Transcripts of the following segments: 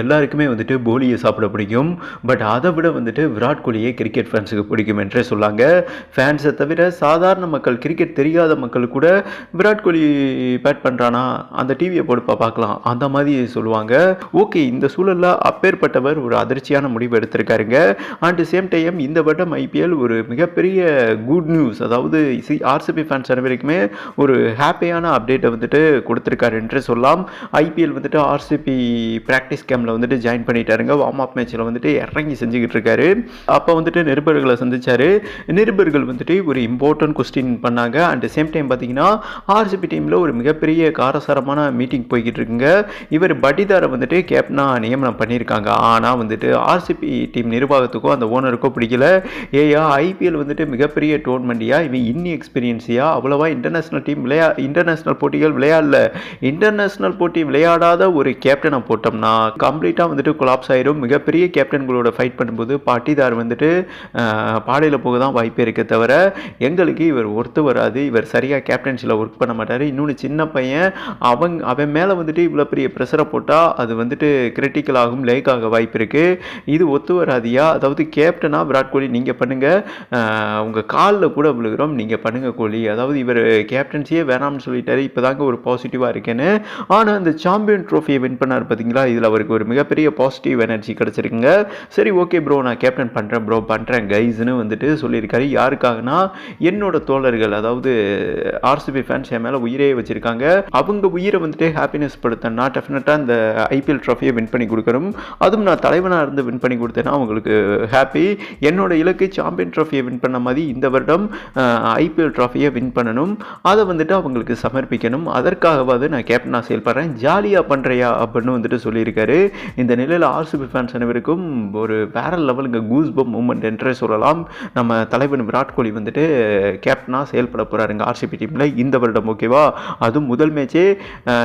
எல்லாருக்குமே வந்துட்டு போலியை சாப்பிட பிடிக்கும். பட் அதை விட வந்துட்டு விராட் கோலியை கிரிக்கெட் ஃபேன்ஸுக்கு பிடிக்கும் என்றே சொல்லாங்க. ஃபேன்ஸை தவிர சாதாரண மக்கள் கிரிக்கெட் தெரியாத மக்கள் கூட விராட் கோலி பேட் பண்ணுறானா அந்த டிவியை போடுப்பா பார்க்கலாம். அந்த மாதிரி சொல்லுவாங்க. ஓகே இந்த சூழலில் அப்பேற்பட்டவர் ஒரு அதிர்ச்சியான முடிவு எடுத்திருக்காருங்க. அட் சேம் டைம் இந்த வட்டம் ஐபிஎல் ஒரு மிகப்பெரிய குட் நியூஸ் அதாவது சி ஆர்சிபி ஃபேன்ஸ் அனைவருக்குமே ஒரு ஹாப்பியான அப்டேட்டை வந்துட்டு கொடுத்துருக்காரு என்று சொல்லலாம். ஐபிஎல் வந்துட்டு ஆர்சிபி ப்ராக்டிஸ் கேமில் வந்துட்டு ஜாயின் பண்ணிட்டாருங்க. வார்ம் அப் மேட்ச்சில் வந்துட்டு இறங்கி செஞ்சுக்கிட்டு இருக்காரு அப்போ வந்துட்டு நிருபர்களை சந்திச்சாரு. நிருபர்கள் வந்துட்டு ஒரு இம்பார்ட்டன்ட் கொஸ்டின் பண்ணாங்க. அட் சேம் டைம் பார்த்தீங்கன்னா ஆர்சிபி டீமில் ஒரு மிகப்பெரிய காரசாரமான மீட்டிங் போய்கிட்டு இருக்குங்க இவர் பட்டிதாரை வந்துட்டு கேப்டனா நியமனம் பண்ணியிருக்காங்க. ஆனால் வந்துட்டு ஆர்சிபி டீம் நிர்வாகத்துக்கும் அந்த ஓனருக்கோ பிடிக்கல. ஏயா ஐபிஎல் வந்துட்டு மிகப்பெரிய டோர்னமெண்ட்டியா இவன் இன்னி எக்ஸ்பீரியன்ஸியா அவ்வளோவா இன்டர்நேஷ்னல் டீம் விளையா இன்டர்நேஷ்னல் போட்டிகள் விளையாடல. இன்டர்நேஷ்னல் போட்டி விளையாடாத ஒரு கேப்டனை போட்டோம்னா கம்ப்ளீட்டாக வந்துட்டு கொலாப்ஸ் ஆகிடும் மிகப்பெரிய கேப்டன்களோட ஃபைட் பண்ணும்போது பாட்டிதார் வந்துட்டு பாடையில் போக தான் வாய்ப்பு இருக்கே தவிர எங்களுக்கு இவர் ஒர்த்து வராது. இவர் சரியாக கேப்டன்ஷியில் ஒர்க் பண்ண மாட்டார். இன்னொன்று சின்ன பையன் அவன் அவன் மேலே வந்துட்டு இவ்வளோ பெரிய ப்ரெஷரை போட்டால் அது வந்துட்டு கிரிட்டிக்கல் ஆகும் லேக் ஆக வாய்ப்பு இருக்குது இது ஒத்து வராதியா? அதாவது கேப்டனாக விராட் கோலி நீங்கள் பண்ணுங்கள் உங்கள் காலில் கூட விழுகிறோம் நீங்கள் பண்ணுங்கள் கோலி. அதாவது இவர் கேப்டன்சியே வேணாம்னு சொல்லிட்டாரு. இப்போ தாங்க ஒரு பாசிட்டிவாக இருக்கேன்னு. ஆனால் அந்த சாம்பியன் ட்ரோஃபியை வின் பண்ணார் பார்த்தீங்களா இதில் அவருக்கு ஒரு மிகப்பெரிய பாசிட்டிவ் எனர்ஜி கிடச்சிருக்குங்க. சரி ஓகே ப்ரோ நான் கேப்டன் பண்ணுறேன் ப்ரோ பண்ணுறேன் கைஸ்னு வந்துட்டு சொல்லியிருக்காரு. யாருக்காகனா என்னோட தோழர்கள் அதாவது ஆர்சிபி ஃபேன்ஸ் என் மேலே உயிரே வச்சுருக்காங்க. அவங்க உயிரை வந்துட்டு ஹாப்பினஸ் படுத்த நான் டெஃபினட்டாக இந்த ஐபிஎல் ட்ராஃபியை வின் பண்ணி கொடுக்கணும். அதுவும் நான் தலைவனாக இருந்து வின் பண்ணி கொடுத்தேன்னா அவங்களுக்கு ஹாப்பி என்னோட இலக்கு சாம்பியன் ட்ராஃபியை வின் பண்ண மாதிரி இந்த வருடம் ஐபிஎல் ட்ராஃபியை வின் பண்ணணும். அதை வந்துட்டு அவங்களுக்கு சமர்ப்பிக்கணும். அதற்காகவாது நான் கேப்டனாக செயல்படுறேன். ஜாலியாக பண்ணுறியா அப்படின்னு வந்துட்டு சொல்லியிருக்காரு. இந்த நிலையில் ஆர்சிபி ஃபேன்ஸ் அனைவருக்கும் ஒரு வேற லெவலுங்க கூஸ் பம் மூமெண்ட் என்றே சொல்லலாம். நம்ம தலைவன் விராட் கோலி வந்துட்டு கேப்டனாக செயல்பட போகிறாருங்க ஆர்சிபி டீமில் இந்த வருடம் ஓகேவா அதுவும் முதல் மேட்சே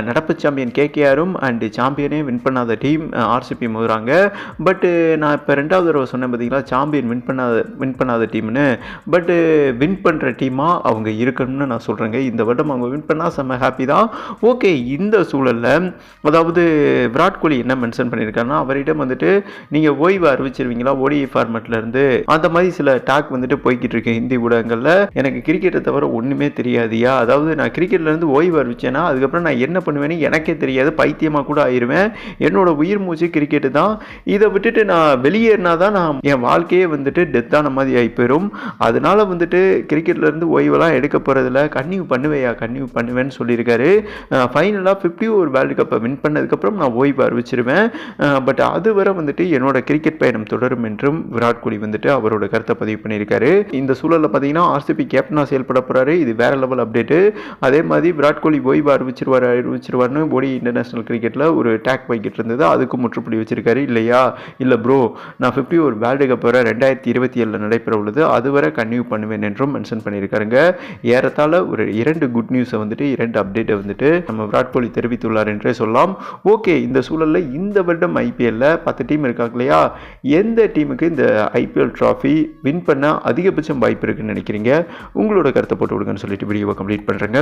நடப்பு சாம்பியன் கேகேஆரும் அண்டு சாம்பியனே வின் பண்ணாத டீம் ஆர்சிபி மோதுறாங்க. பட்டு நான் இப்போ ரெண்டாவது தடவை சொன்னேன் பார்த்தீங்களா சாம்பியன் வின் பண்ணாத வின் பண்ணாத டீம்னு பட்டு வின் பண்ணுற டீமாக அவங்க இருக்கணும்னு நான் சொல்கிறேங்க இந்த வருடம் அவங்க வின் பண்ணால் செம்ம ஹாப்பி தான். ஓகே இந்த சூழலில் அதாவது விராட் கோலி என்ன மென்ஷன் பண்ணியிருக்காருன்னா அவரிடம் வந்துட்டு நீங்கள் ஓய்வு அறிவிச்சிருவீங்களா? ஓடிஐ ஃபார்மேட்ல இருந்து. அந்த மாதிரி சில டாக் வந்துட்டு போய்கிட்டு இருக்கு ஹிந்தி ஊடகங்களில். எனக்கு கிரிக்கெட்டை தவிர ஒன்றுமே தெரியாதியா அதாவது நான் கிரிக்கெட்லேருந்து ஓய்வு அறிவிச்சேன்னா அதுக்கப்புறம் நான் என்ன பண்ணுவேன்னு எனக்கே தெரியாது. பைத்தியமாக கூட ஆயிருவேன். என்னோட உயிர் மூச்சு கிரிக்கெட்டு தான். இதை விட்டுட்டு நான் வெளியேறினா தான் நான் என் வாழ்க்கையே வந்துட்டு டெத்தான மாதிரி ஆகி போயிடும் அதனால வந்துட்டு கிரிக்கெட்லேருந்து ஓய்வெல்லாம் எடுக்க போகிறதில்ல கன்னியூ பண்ணுவேயா கன்னியூ பண்ணுவேன்னு சொல்லியிருக்காரு. ஃபைனலாக ஃபிஃப்டி ஒரு வேர்ல்டு கப்பை வின் பண்ணதுக்கப்புறம் நான் ஓய்வு அறிவிச்சிருவேன். பட் அது வரை வந்துட்டு என்னோட கிரிக்கெட் பயணம் தொடரும் என்றும் விராட் கோலி வந்துட்டு அவரோட கருத்தை பதிவு பண்ணியிருக்காரு. இந்த சூழலில் பார்த்தீங்கன்னா ஆர்சிபி கேப்டனாக செயல்பட போகிறாரு இது வேற லெவல் அப்டேட்டு அதே மாதிரி விராட் கோலி ஓய்வு அறிவிச்சிருவார் அறிவிச்சிருவார்னு போடி இன்டர்நேஷனல் கிரிக்கெட்டில் ஒரு டேக் போய்கிட்டு இருந்தது. அதுக்கு முற்றுப்புள்ளி வச்சிருக்காரு. இல்லையா? இல்லை ப்ரோ நான் ஃபிஃப்டி ஒரு வேர்ல்டு கப் வர ரெண்டாயிரத்தி இருபத்தி ஏழில் நடைபெற உள்ளது. அதுவரை கன்டினியூ பண்ணுவேன் என்றும் மென்ஷன் பண்ணியிருக்காருங்க. ஏறத்தாழ ஒரு இரண்டு குட் நியூஸை வந்துட்டு இரண்டு அப்டேட்டை வந்துட்டு நம்ம விராட் கோலி தெரிவித்துள்ளார் என்றே சொல்லலாம். ஓகே இந்த சூழலில் இந்த வருடம் ஐபிஎல்ல பத்து டீம் இருக்காங்க இல்லையா? எந்த டீமுக்கு இந்த ஐபிஎல் ட்ராஃபி வின் பண்ண அதிகபட்சம் வாய்ப்பு இருக்குன்னு நினைக்கிறீங்க? உங்களோட கருத்தை போட்டு விடுங்கன்னு சொல்லிட்டு வீடியோவை கம்ப்ளீட் பண்ணுறேங்க